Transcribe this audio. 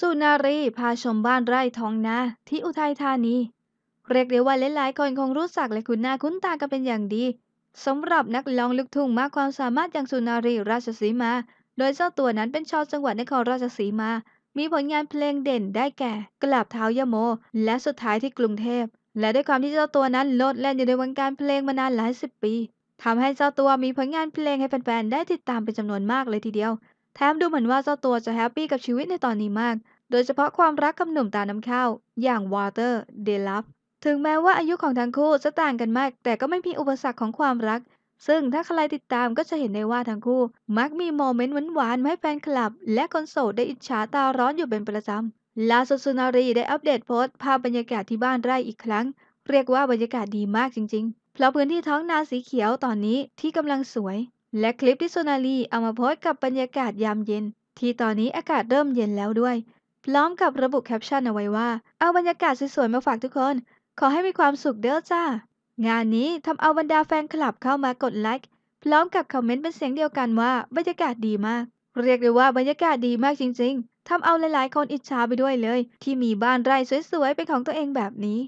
สุนารีพาชมบ้านไร่ท้องนาที่อุทัยธานี เรียกได้ว่าหลายๆคนคงรู้จักและคุ้นหน้าคุ้นตากันเป็นอย่างดีสำหรับนักร้องลูกทุ่งมากความสามารถอย่างสุนารีราชสีมา โดยเจ้าตัวนั้นเป็นชาวจังหวัดนครราชสีมา มีผลงานเพลงเด่นได้แก่ กลับเท้ายโม และสุดท้ายที่กรุงเทพ และด้วยความที่เจ้าตัวนั้นโลดแล่นอยู่ในวงการเพลงมานานหลายสิบปีทำให้เจ้าตัวมีผลงานเพลงให้แฟนๆได้ติดตามเป็นจำนวนมากเลยทีเดียว แถมดูเหมือนว่าเจ้าตัวจะแฮปปี้กับชีวิตในตอนนี้มาก โดยเฉพาะความรักกับหนุ่มตาน้ำข้าว อย่างวอเตอร์เดลัฟถึงแม้ว่าอายุของทั้งคู่จะต่างกันมาก แต่ก็ไม่มีอุปสรรคของความรัก ซึ่งถ้าใครติดตามก็จะเห็นได้ว่าทั้งคู่ มักมีโมเมนต์หวานๆมาให้แฟนคลับ และคนโสดได้อิจฉาตาร้อนอยู่เป็นประจำล่าสุดสุนารีได้อัปเดตโพสต์ภาพบรรยากาศที่บ้านไร่อีกครั้ง เรียกว่าบรรยากาศดีมากจริงๆเพราะพื้นที่ท้องนาสีเขียวตอนนี้ที่กำลังสวย และคลิปที่สุนารีเอามาโพสต์กับบรรยากาศยามเย็น ที่ตอนนี้อากาศเริ่มเย็นแล้วด้วย พร้อมกับระบุแคปชั่นเอาไว้ว่า เอาบรรยากาศสวยๆมาฝากทุกคน ขอให้มีความสุขเด้อจ้า งานนี้ทำเอาบรรดาแฟนคลับเข้ามากดไลค์พร้อมกับคอมเมนต์เป็นเสียงเดียวกันว่าบรรยากาศดีมาก เรียกได้ว่าบรรยากาศดีมากจริง ๆทำเอาหลายๆ คนอิจฉาไปด้วยเลย ที่มีบ้านไร่สวยๆเป็นของตัวเองแบบนี้